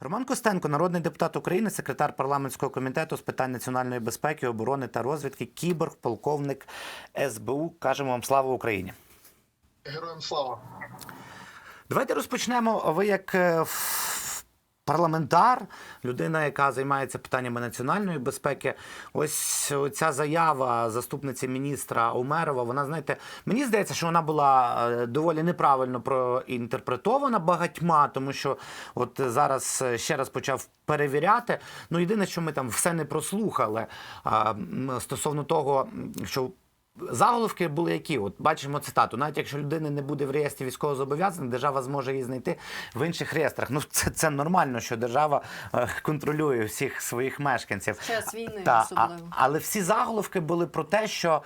Роман Костенко, народний депутат України, секретар парламентського комітету з питань національної безпеки, оборони та розвідки, кіборг, полковник СБУ. Кажемо вам слава Україні. Героям слава. Давайте розпочнемо. Ви як е, парламентар, людина, яка займається питаннями національної безпеки. Ось ця заява заступниці міністра Умерова. Вона знаєте, мені здається, що вона була е, доволі неправильно проінтерпретована багатьма, тому що от зараз ще раз почав перевіряти. Ну єдине, що ми там все не прослухали а, стосовно того, що. Заголовки були які? От бачимо цитату. Навіть якщо людини не буде в реєстрі військовозобов'язаних, держава зможе її знайти в інших реєстрах. Ну це, це нормально, що держава е, контролює всіх своїх мешканців. Час війни Та, а, особливо. але всі заголовки були про те, що.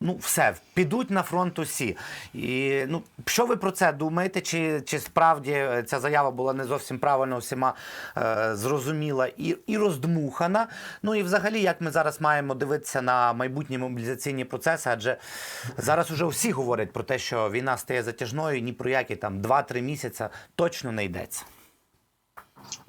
Ну, все, підуть на фронт усі. І ну, що ви про це думаєте? Чи, чи справді ця заява була не зовсім правильно всіма е, зрозуміла і, і роздмухана? Ну і взагалі, як ми зараз маємо дивитися на майбутні мобілізаційні процеси? Адже зараз уже всі говорять про те, що війна стає затяжною, і ні про які там 2-3 місяці точно не йдеться.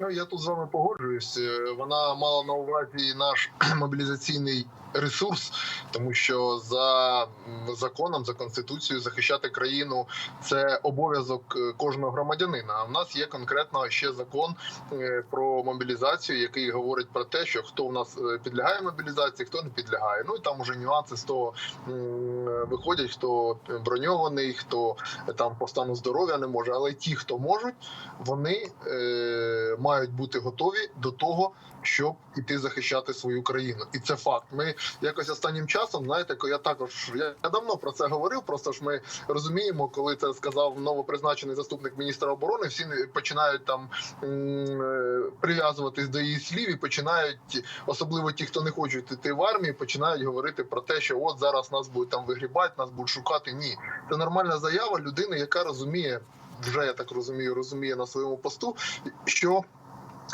Ну я тут з вами погоджуюсь. Е, Вона мала на увазі наш мобілізаційний ресурс, тому що за законом, за конституцією, захищати країну це обов'язок е, кожного громадянина. А в нас є конкретно ще закон е, про мобілізацію, який говорить про те, що хто в нас е, підлягає мобілізації, хто не підлягає. Ну і там уже нюанси з того виходять, хто броньований, хто там по стану здоров'я не може. Але ті, хто можуть, вони мають бути готові до того, щоб іти захищати свою країну, і це факт. Ми якось останнім часом, знаєте, я також я, давно про це говорив. Просто ж ми розуміємо, коли це сказав новопризначений заступник міністра оборони. Всі починають там е, прив'язуватись до її слів і починають, особливо ті, хто не хочуть іти в армію, починають говорити про те, що от зараз нас будуть там вигрібати, нас будуть шукати. Ні, це нормальна заява людини, яка розуміє. Вже я так розумію, розуміє на своєму посту, що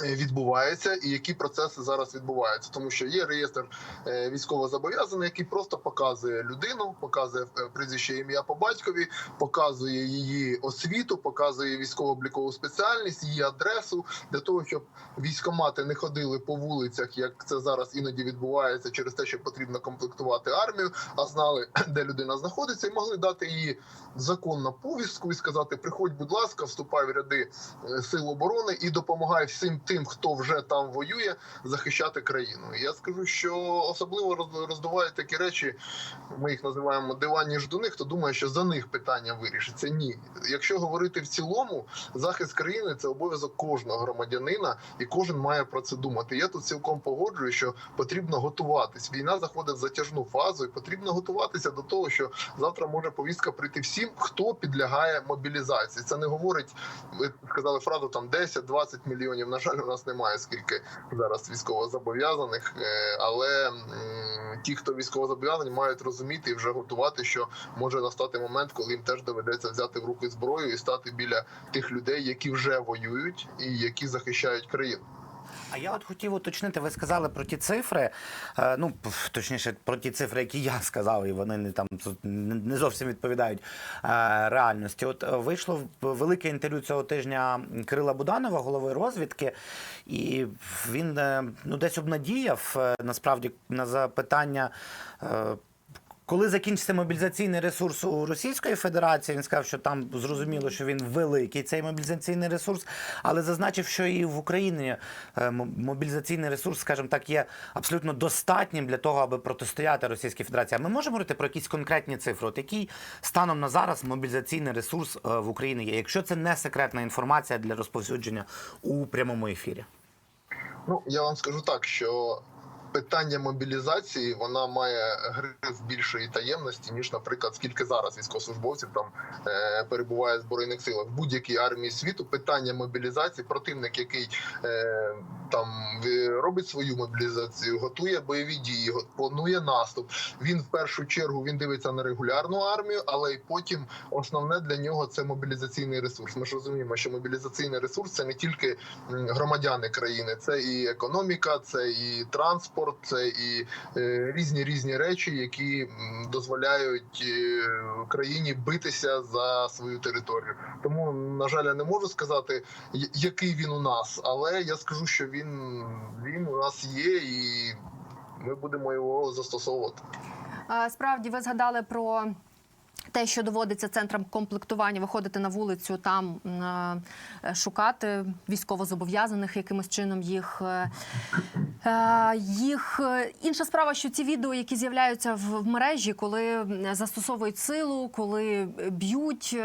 відбувається і які процеси зараз відбуваються, тому що є реєстр е, військовозобов'язаний, який просто показує людину, показує е, прізвище ім'я по батькові, показує її освіту, показує військово-облікову спеціальність, її адресу. Для того, щоб військомати не ходили по вулицях, як це зараз іноді відбувається, через те, що потрібно комплектувати армію, а знали, де людина знаходиться, і могли дати їй законну повістку і сказати: приходь, будь ласка, вступай в ряди е, сил оборони і допомагай всім тим, хто вже там воює, захищати країну. Я скажу, що особливо роздувають такі речі. Ми їх називаємо диванні ждуни. Хто думає, що за них питання вирішиться? Ні, якщо говорити в цілому, захист країни це обов'язок кожного громадянина, і кожен має про це думати. Я тут цілком погоджую, що потрібно готуватись. Війна заходить в затяжну фазу, і потрібно готуватися до того, що завтра може повістка прийти всім, хто підлягає мобілізації. Це не говорить, ви сказали фразу там 10-20 мільйонів. На жаль, у нас немає скільки зараз військовозобов'язаних, е, але ті, хто військовозобов'язані, мають розуміти і вже готувати, що може настати момент, коли їм теж доведеться взяти в руки зброю і стати біля тих людей, які вже воюють і які захищають країну. А я от хотів уточнити, ви сказали про ті цифри, е, ну точніше, про ті цифри, які я сказав, і вони не там не зовсім відповідають е, реальності. От е, вийшло велике інтерв'ю цього тижня Кирила Буданова, голови розвідки, і він ну десь обнадіяв насправді на запитання. Коли закінчиться мобілізаційний ресурс у Російської Федерації, він сказав, що там зрозуміло, що він великий цей мобілізаційний ресурс, але зазначив, що і в Україні е, мобілізаційний ресурс, скажімо так, є абсолютно достатнім для того, аби протистояти Російській Федерації. А ми можемо говорити про якісь конкретні цифри? От який станом на зараз мобілізаційний ресурс е, в Україні є, якщо це не секретна інформація для розповсюдження у прямому ефірі? Ну я вам скажу так, що питання мобілізації вона має гриф більшої таємності, ніж, наприклад, скільки зараз військовослужбовців там е, перебуває в збройних силах. В будь-якій армії світу питання мобілізації, противник, який е, там робить свою мобілізацію, готує бойові дії, планує наступ. Він в першу чергу він дивиться на регулярну армію, але й потім основне для нього це мобілізаційний ресурс. Ми ж розуміємо, що мобілізаційний ресурс це не тільки громадяни країни, це і економіка, це і транспорт, це і е, різні різні речі, які дозволяють е, країні битися за свою територію. Тому на жаль, я не можу сказати, який він у нас, але я скажу, що він, він у нас є, і ми будемо його застосовувати. Справді, ви згадали про. Те, що доводиться центрам комплектування виходити на вулицю, там е, шукати військовозобов'язаних, якимось чином їх е, е, їх інша справа, що ці відео, які з'являються в, мережі, коли застосовують силу, коли б'ють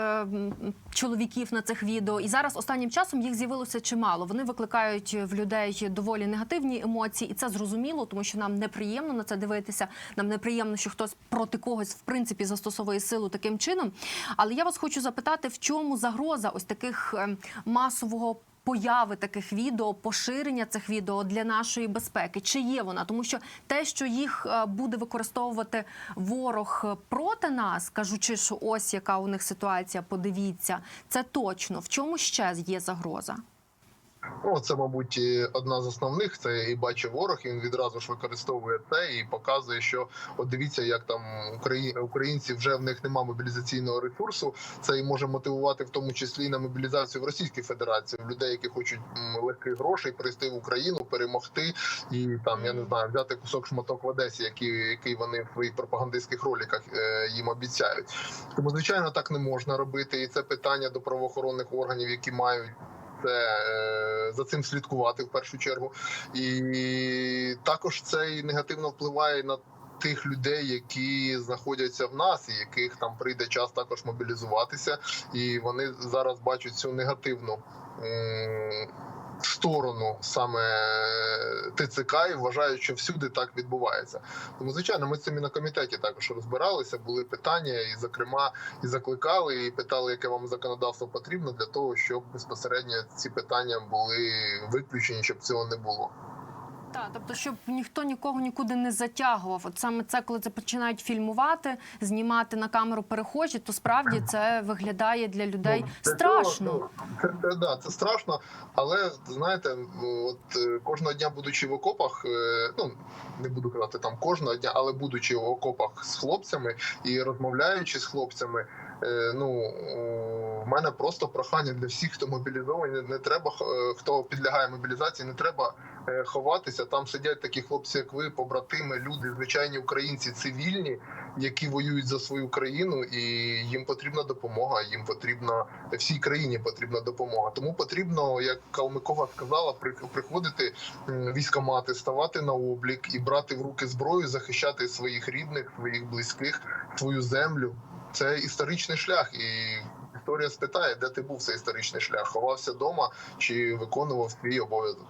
чоловіків на цих відео, і зараз останнім часом їх з'явилося чимало. Вони викликають в людей доволі негативні емоції, і це зрозуміло, тому що нам неприємно на це дивитися. Нам неприємно, що хтось проти когось в принципі застосовує силу таким чином. Але я вас хочу запитати, в чому загроза ось таких ем, масового. Появи таких відео, поширення цих відео для нашої безпеки, чи є вона? Тому що те, що їх е, буде використовувати ворог е, проти нас, кажучи, що ось яка у них ситуація, подивіться, це точно. В чому ще є загроза? Ну, це, мабуть, одна з основних. Це і бачить ворог. Він відразу ж використовує це і показує, що от дивіться, як там Украї... українці вже в них немає мобілізаційного ресурсу. Це і може мотивувати в тому числі на мобілізацію в Російській Федерації людей, які хочуть легких грошей прийти в Україну, перемогти і там я не знаю, взяти кусок шматок в Одесі, який, який вони в своїх пропагандистських роликах е, їм обіцяють. Тому звичайно так не можна робити, і це питання до правоохоронних органів, які мають це е, за цим слідкувати в першу чергу, і також це і негативно впливає на. Тих людей, які знаходяться в нас, і яких там прийде час також мобілізуватися, і вони зараз бачать цю негативну м, сторону саме ТЦК і вважають, що всюди так відбувається. Тому, звичайно, ми з цим і на комітеті також розбиралися. Були питання, і зокрема, і закликали, і питали, яке вам законодавство потрібно для того, щоб безпосередньо ці питання були виключені, щоб цього не було. Так, тобто, щоб ніхто нікого нікуди не затягував. От саме це, коли це починають фільмувати, знімати на камеру перехожі, то справді це виглядає для людей Ну, страшно. Це, це, да, це страшно, але знаєте, от е, кожного дня, будучи в окопах, е, ну не буду казати там кожного дня, але будучи в окопах з хлопцями і розмовляючи з хлопцями. е, Ну в мене просто прохання для всіх, хто мобілізований. Не треба хто підлягає мобілізації, не треба ховатися. Там сидять такі хлопці, як ви, побратими, люди, звичайні українці, цивільні, які воюють за свою країну, і їм потрібна допомога. Їм потрібна всій країні потрібна допомога. Тому потрібно, як Калмикова сказала, приходити військомати, ставати на облік і брати в руки зброю, захищати своїх рідних, своїх близьких, свою землю. Це історичний шлях, і історія спитає, де ти був цей історичний шлях? Ховався вдома чи виконував свій обов'язок?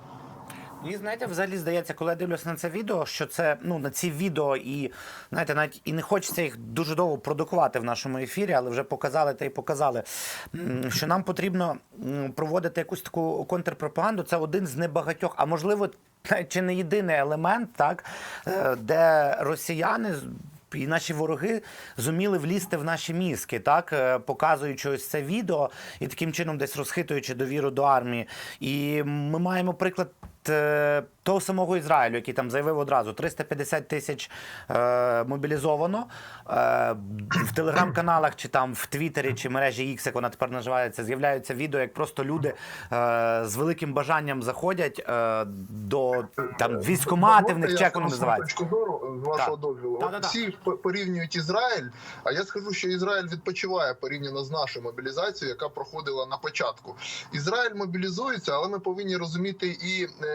І знаєте, взагалі здається, коли я дивлюся на це відео, що це ну на ці відео, і знаєте, навіть і не хочеться їх дуже довго продукувати в нашому ефірі, але вже показали та й показали. Що нам потрібно проводити якусь таку контрпропаганду. Це один з небагатьох, а можливо, чи не єдиний елемент, так е, де росіяни. І наші вороги зуміли влізти в наші мізки, так е, показуючи ось це відео і таким чином десь розхитуючи довіру до армії. І ми маємо приклад того самого Ізраїлю, який там заявив одразу 350 тисяч е, мобілізовано. Е, в телеграм-каналах чи там в Твіттері чи мережі X, як вона тепер називається, з'являються відео, як просто люди е, з великим бажанням заходять е, до там військомати в них чи як воно називається. точку зору з вашого Так. дозволу. От Да-да-да. всі по- порівнюють Ізраїль, а я скажу, що Ізраїль відпочиває порівняно з нашою мобілізацією, яка проходила на початку. Ізраїль мобілізується, але ми повинні розуміти і. Е, е,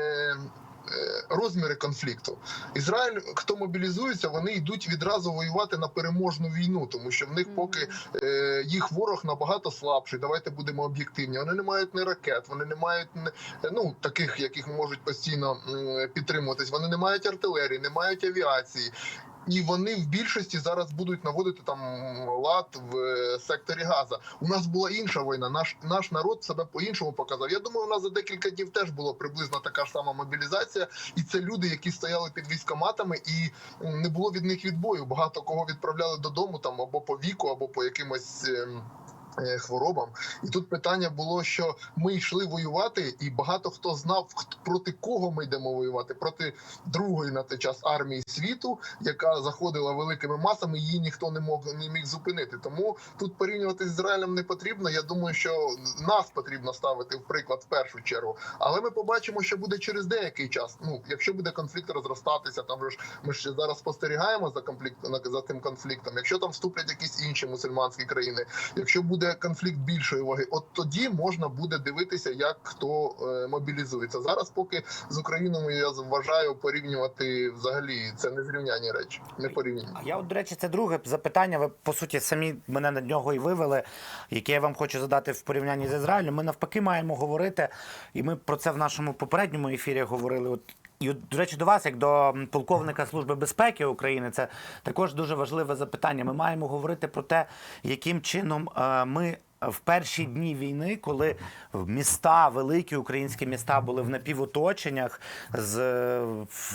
Розміри конфлікту Ізраїль, хто мобілізується, вони йдуть відразу воювати на переможну війну, тому що в них поки е, їх ворог набагато слабший. Давайте будемо об'єктивні. Вони не мають ні ракет, вони не мають ну таких, яких можуть постійно підтримуватись. Вони не мають артилерії, не мають авіації. І вони в більшості зараз будуть наводити там лад в е, секторі Газа. У нас була інша війна. Наш наш народ себе по-іншому показав. Я думаю, у нас за декілька днів теж була приблизно така ж сама мобілізація, і це люди, які стояли під військоматами, і не було від них відбою. Багато кого відправляли додому там або по віку, або по якимось. Е, Хворобам, і тут питання було, що ми йшли воювати, і багато хто знав проти кого ми йдемо воювати проти другої на той час армії світу, яка заходила великими масами. Її ніхто не мог не міг зупинити. Тому тут порівнювати з Ізраїлем не потрібно. Я думаю, що нас потрібно ставити в приклад в першу чергу. Але ми побачимо, що буде через деякий час. Ну, якщо буде конфлікт розростатися, там ж ми ж зараз спостерігаємо за конфлікт за тим конфліктом. Якщо там вступлять якісь інші мусульманські країни, якщо буде конфлікт більшої ваги, от тоді можна буде дивитися, як хто е, мобілізується. Зараз, поки з Україною я вважаю порівнювати взагалі це не зрівняні речі, не порівняні. А я, от, до речі, це друге запитання. Ви по суті самі мене на нього і вивели, яке я вам хочу задати в порівнянні з Ізраїлем. Ми навпаки маємо говорити, і ми про це в нашому попередньому ефірі говорили. От і до речі, до вас, як до полковника Служби безпеки України, це також дуже важливе запитання. Ми маємо говорити про те, яким чином е, ми. В перші дні війни, коли міста, великі українські міста були в напівоточеннях з е,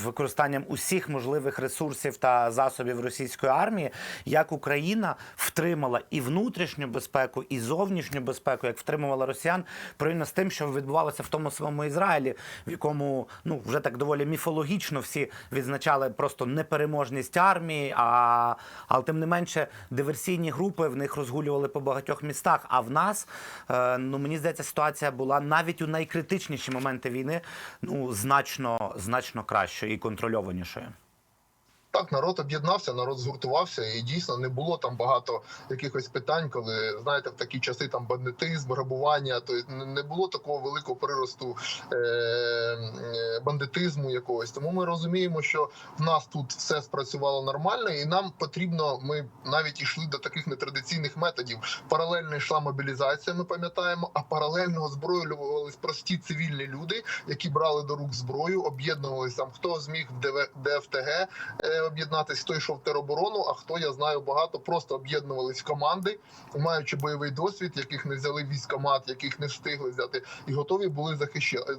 використанням усіх можливих ресурсів та засобів російської армії, як Україна втримала і внутрішню безпеку, і зовнішню безпеку, як втримувала росіян, порівняно з тим, що відбувалося в тому самому Ізраїлі, в якому ну вже так доволі міфологічно всі відзначали просто непереможність армії. А але тим не менше диверсійні групи в них розгулювали по багатьох містах. А в нас е, ну мені здається, ситуація була навіть у найкритичніші моменти війни ну значно значно кращою і контрольованішою. Так, народ об'єднався, народ згуртувався, і дійсно не було там багато якихось питань, коли знаєте, в такі часи там бандитизм, грабування, то не було такого великого приросту е- е, бандитизму якогось. Тому ми розуміємо, що в нас тут все спрацювало нормально, і нам потрібно. Ми навіть йшли до таких нетрадиційних методів. Паралельно йшла мобілізація. Ми пам'ятаємо, а паралельно озброювались прості цивільні люди, які брали до рук зброю, об'єднувалися там. Хто зміг в ДФТГ об'єднатись, хто йшов в тероборону, а хто я знаю багато, просто об'єднувались в команди, маючи бойовий досвід, яких не взяли військомат, яких не встигли взяти, і готові були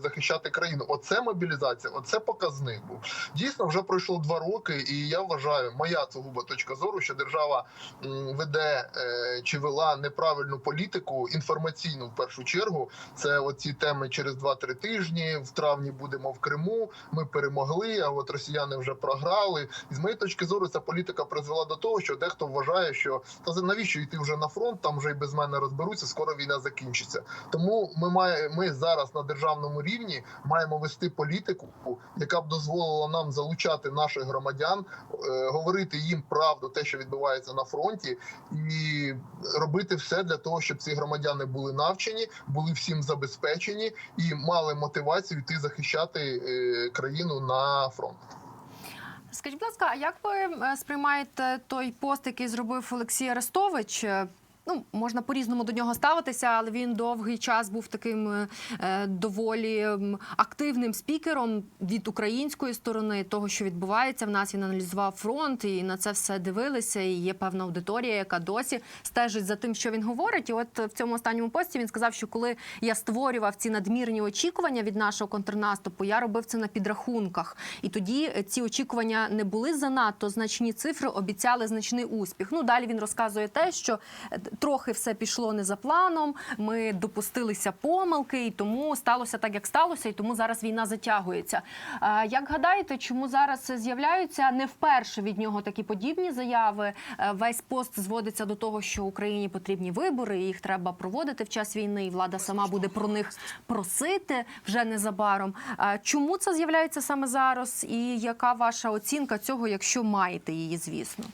захищати країну. Оце мобілізація, оце показник був. Дійсно, вже пройшло два роки, і я вважаю, моя сугуба точка зору, що держава веде е, чи вела неправильну політику інформаційну в першу чергу. Це оці теми через 2-3 тижні. В травні будемо в Криму. Ми перемогли. А от росіяни вже програли. І з моєї точки зору, ця політика призвела до того, що дехто вважає, що та навіщо йти вже на фронт, там вже і без мене розберуться. Скоро війна закінчиться. Тому ми має, ми зараз на державному рівні маємо вести політику, яка б дозволила нам залучати наших громадян, е, говорити їм правду, те, що відбувається на фронті, і робити все для того, щоб ці громадяни були навчені, були всім забезпечені і мали мотивацію йти захищати е, країну на фронт. Скажіть, будь ласка, а як ви е, сприймаєте той пост, який зробив Олексій Арестович? Ну, можна по-різному до нього ставитися, але він довгий час був таким е, е, доволі активним спікером від української сторони, того, що відбувається в нас. Він аналізував фронт і на це все дивилися. І є певна аудиторія, яка досі стежить за тим, що він говорить. І от в цьому останньому пості він сказав, що коли я створював ці надмірні очікування від нашого контрнаступу, я робив це на підрахунках. І тоді е, ці очікування не були занадто значні цифри, обіцяли значний успіх. Ну далі він розказує те, що трохи все пішло не за планом. Ми допустилися помилки, і тому сталося так, як сталося, і тому зараз війна затягується. Як гадаєте, чому зараз з'являються не вперше від нього такі подібні заяви? Е, Весь пост зводиться до того, що Україні потрібні вибори, і їх треба проводити в час війни, і влада сама буде про них просити вже незабаром. Чому це з'являється саме зараз? І яка ваша оцінка цього, якщо маєте її, звісно?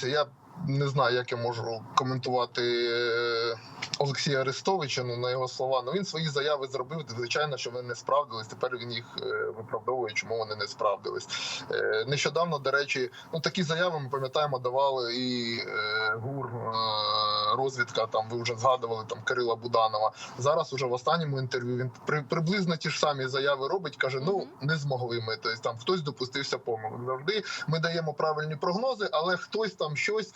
Дивіться, я не знаю, як я можу коментувати е, Олексія Арестовича, ну на його слова, ну він свої заяви зробив. Звичайно, що вони не справдились. Тепер він їх е, виправдовує, чому вони не справдились. Е, Нещодавно, до речі, ну такі заяви ми пам'ятаємо, давали і е, ГУР розвідка. Там ви вже згадували там Кирила Буданова. Зараз уже в останньому інтерв'ю він при, приблизно ті ж самі заяви робить. каже: ну не змогли ми. Тобто там хтось допустився помилок. Завжди ми даємо правильні прогнози, але хтось там щось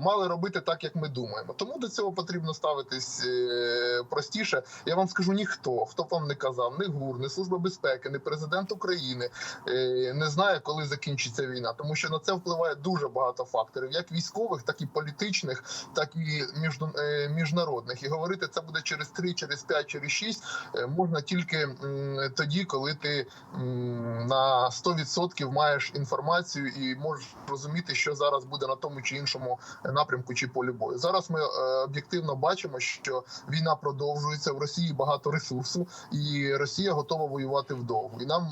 мали робити так, як ми думаємо. Тому до цього потрібно ставитись е, простіше. Я вам скажу ніхто, хто б вам не казав, ні ГУР, ні служба безпеки, ні президент України е, не знає, коли закінчиться війна, тому що на це впливає дуже багато факторів, як військових, так і політичних, так і е, міжнародних. І говорити це буде через 3, через 5, через 6 е, можна тільки тоді, коли ти на 100% маєш інформацію і можеш розуміти, що зараз буде на тому чи іншому напрямку чи полі бою. Зараз ми об'єктивно бачимо, що війна продовжується в Росії багато ресурсу, і Росія готова воювати вдовго. І нам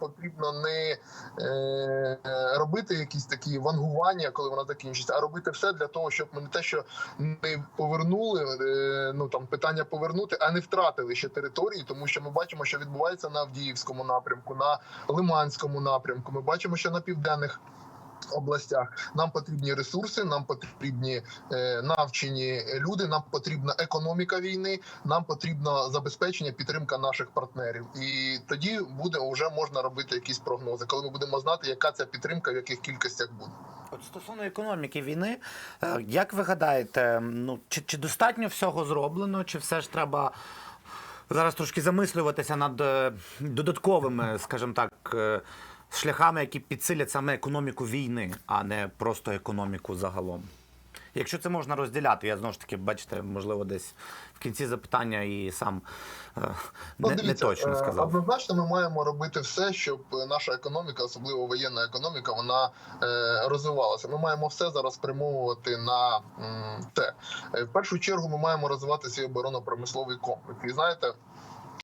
потрібно не е, робити якісь такі вангування, коли вона закінчиться, а робити все для того, щоб ми не те, що не повернули е, ну там питання повернути, а не втратили ще території, тому що ми бачимо, що відбувається на Авдіївському напрямку, на Лиманському напрямку. Ми бачимо, що на південних. Областях нам потрібні ресурси, нам потрібні е, навчені люди, нам потрібна економіка війни, нам потрібно забезпечення, підтримка наших партнерів. І тоді буде вже можна робити якісь прогнози, коли ми будемо знати, яка ця підтримка, в яких кількостях буде. От стосовно економіки війни, е, як ви гадаєте, ну чи, чи достатньо всього зроблено, чи все ж треба зараз трошки замислюватися над е, додатковими, скажімо так, шляхами, які підсилять саме економіку війни, а не просто економіку загалом? Якщо це можна розділяти, я знову ж таки, бачите, можливо, десь в кінці запитання і сам е, Ну, не, не точно е, сказав. Однозначно, ми маємо робити все, щоб наша економіка, особливо воєнна економіка, вона е, розвивалася. Ми маємо все зараз спрямовувати на те. В першу чергу ми маємо розвивати свій оборонно-промисловий комплекс. І знаєте.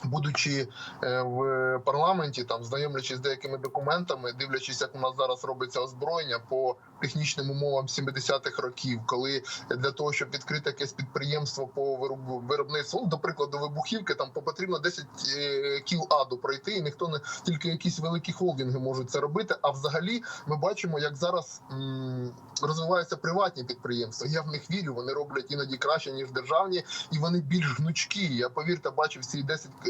Будучи е, в парламенті, там знайомлячись з деякими документами, дивлячись, як у нас зараз робиться озброєння по технічним умовам 70-х років, коли для того, щоб відкрити якесь підприємство по виробництву, ну, до прикладу, вибухівки, там по- потрібно 10 е, кіл аду пройти, і ніхто не тільки якісь великі холдинги можуть це робити. А взагалі ми бачимо, як зараз м, розвиваються приватні підприємства. Я в них вірю. Вони роблять іноді краще ніж державні, і вони більш гнучкі. Я повірте, бачив ці 10 е, к-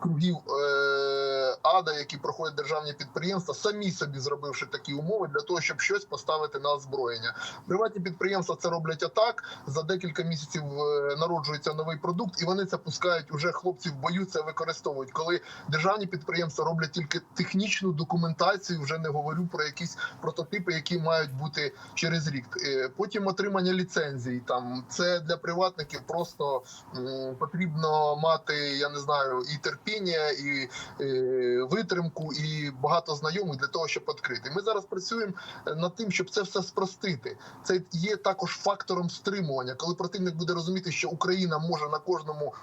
кругів е, ада, які проходять державні підприємства, самі собі зробивши такі умови для того, щоб щось поставити на озброєння. Приватні підприємства це роблять атак. За декілька місяців е, народжується новий продукт, і вони це пускають уже хлопці в бою. Це використовують. Коли державні підприємства роблять тільки технічну документацію, вже не говорю про якісь прототипи, які мають бути через рік. Е, Потім отримання ліцензій. Там це для приватників просто потрібно мати, я не знаю, і терпіння, і е, витримку, і багато знайомих для того, щоб відкрити. Ми зараз працюємо над тим, щоб це все спростити. Це є також фактором стримування, коли противник буде розуміти, що Україна може на кожному,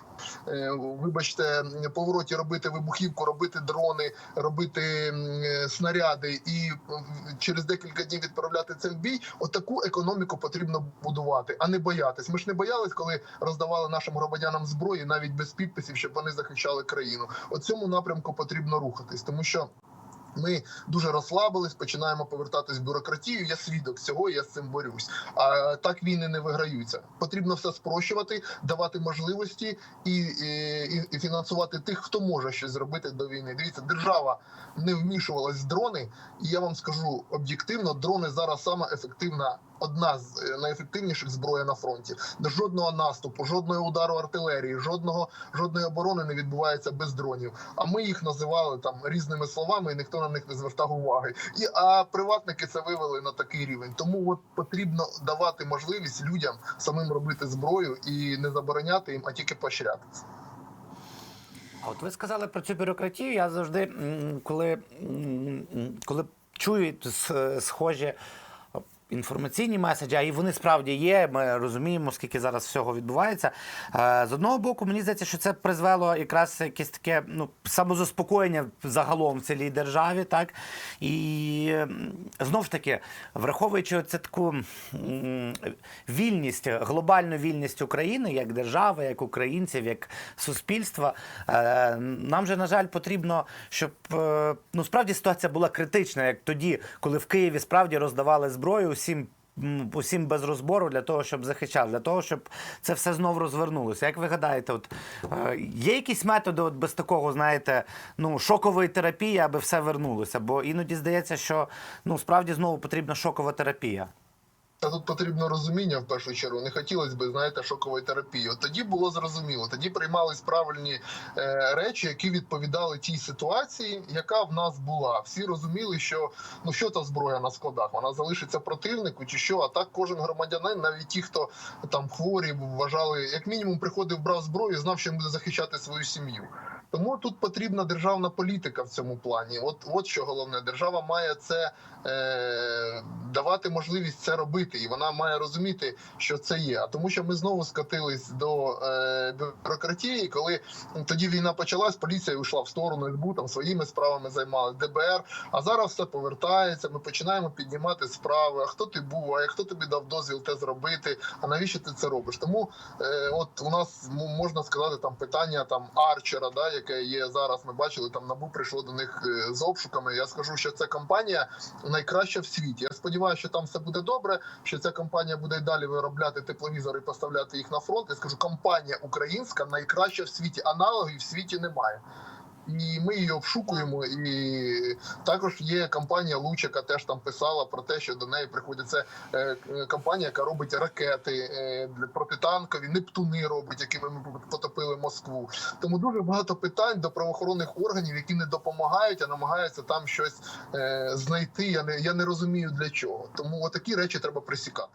е, вибачте, повороті робити вибухівку, робити дрони, робити е, снаряди і через декілька днів відправляти це в бій. Отаку економіку потрібно будувати, а не боятись. Ми ж не боялись, коли роздавали нашим громадянам зброї навіть без підписів, щоб вони захищали країну. О цьому напрямку потрібно рухатись, тому що. Ми дуже розслабились, починаємо повертатись в бюрократію. Я свідок цього, я з цим борюсь. А так війни не виграються. Потрібно все спрощувати, давати можливості і, і, і фінансувати тих, хто може щось зробити до війни. Дивіться, держава не вмішувалась в дрони, і я вам скажу об'єктивно, дрони зараз сама ефективна. Одна з е, найефективніших зброї на фронті. Жодного наступу, жодного удару артилерії, жодного жодної оборони не відбувається без дронів. А ми їх називали там різними словами, і ніхто на них не звертав уваги. І а приватники це вивели на такий рівень. Тому от потрібно давати можливість людям самим робити зброю і не забороняти їм, а тільки поощряти. А от ви сказали про цю бюрократію. Я завжди, коли, коли чую схожі інформаційні меседжі, а і вони справді є. Ми розуміємо, скільки зараз всього відбувається. Е, З одного боку, мені здається, що це призвело якраз якесь таке ну, самозаспокоєння загалом в цілій державі, так і знов таки, враховуючи це таку вільність, глобальну вільність України як держави, як українців, як суспільства, е, нам же, на жаль, потрібно, щоб е, ну справді ситуація була критична, як тоді, коли в Києві справді роздавали зброю усім. Усім без розбору для того, щоб захищати, для того, щоб це все знов розвернулося. Як ви гадаєте, от е, є якісь методи, от без такого, знаєте, ну шокової терапії, аби все вернулося? Бо іноді здається, що ну справді знову потрібна шокова терапія. Та тут потрібно розуміння в першу чергу. Не хотілося б, знаєте, шокової терапії. От тоді було зрозуміло. Тоді приймались правильні е, речі, які відповідали тій ситуації, яка в нас була. Всі розуміли, що ну що та зброя на складах, вона залишиться противнику, чи що. А так кожен громадянин, навіть ті, хто там хворі, вважали, як мінімум, приходив, брав зброю, знав, що він буде захищати свою сім'ю. Тому тут потрібна державна політика в цьому плані. От, от що головне, держава має це е, давати можливість це робити, і вона має розуміти, що це є. А тому, що ми знову скатились до е, бюрократії, коли тоді війна почалась, поліція йшла в сторону СБУ, там своїми справами займалась ДБР. А зараз все повертається. Ми починаємо піднімати справи. А хто ти був? А хто тобі дав дозвіл те зробити? А навіщо ти це робиш? Тому е, от у нас можна сказати там питання там Арчера, да, яке є зараз. Ми бачили, там набу прийшло до них е, з обшуками. Я скажу, що ця компанія найкраща в світі. Я сподіваюся, що там все буде добре. Що ця компанія буде й далі виробляти тепловізори і поставляти їх на фронт. Я скажу, компанія українська найкраща в світі. Аналогів в світі немає. І ми її обшукуємо. І також є компанія Луч, яка теж там писала про те, що до неї приходить це е, е, компанія, яка робить ракети е, для протитанкові, нептуни робить, якими ми потопили Москву. Тому дуже багато питань до правоохоронних органів, які не допомагають, а намагаються там щось знайти. Я не я не розумію для чого. Тому отакі речі треба присікати.